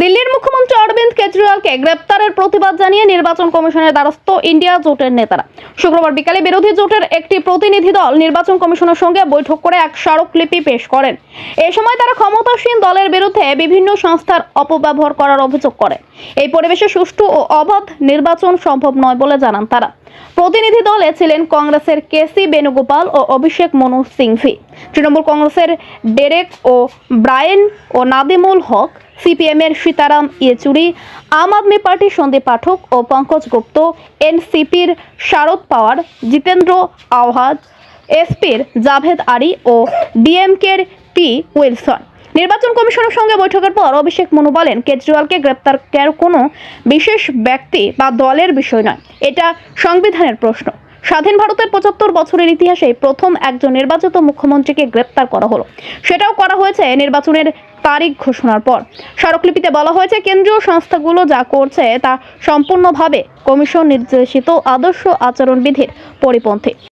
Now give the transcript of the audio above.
দিল্লির মুখ্যমন্ত্রী অরবিন্দ কেজরিওয়ালকে গ্রেপ্তারের প্রতিবাদ জানিয়ে নির্বাচন কমিশনের দ্বারস্থ ইন্ডিয়া জোটের নেতারা। শুক্রবার বিকালে বিরোধী জোটের একটি প্রতিনিধি দল নির্বাচন কমিশনের সঙ্গে বৈঠক করে এক স্মারকলিপি পেশ করেন। এ সময় তারা ক্ষমতাসীন দলের বিরুদ্ধে বিভিন্ন সংস্থার অপব্যবহার করার অভিযোগ করে। এই পরিবেশে সুষ্ঠু ও অবাধ নির্বাচন সম্ভব নয় বলে জানান তারা। প্রতিনিধি দলে ছিলেন কংগ্রেসের কেসি বেণুগোপাল ও অভিষেক মনু সিংভি। তৃণমূল কংগ্রেসের ডেরেক ও ব্রায়েন ও নাদিমুল হক সিপিএমের সীতারাম ইয়েচুরি, আম আদমি পার্টির সন্দীপ পাঠক ও পঙ্কজ গুপ্ত, এনসিপির শারদ পাওয়ার, জিতেন্দ্র আওহাদ, এসপির জাভেদ আরি ও ডিএমকের পি উইলসন। নির্বাচন কমিশনের সঙ্গে বৈঠকের পর অভিষেক মনু বলেন, কেজরিওয়ালকে গ্রেপ্তার কোনো বিশেষ ব্যক্তি বা দলের বিষয় নয়। এটা সংবিধানের প্রশ্ন। স্বাধীন ভারতের পঁচাত্তর বছরের ইতিহাসে প্রথম একজন নির্বাচিত মুখ্যমন্ত্রীকে গ্রেপ্তার করা হলো। সেটাও করা হয়েছে নির্বাচনের তারিখ ঘোষণার পর। স্মারকলিপিতে বলা হয়েছে, কেন্দ্রীয় সংস্থাগুলো যা করছে তা সম্পূর্ণভাবে কমিশন নির্দেশিত আদর্শ আচরণবিধির পরিপন্থী।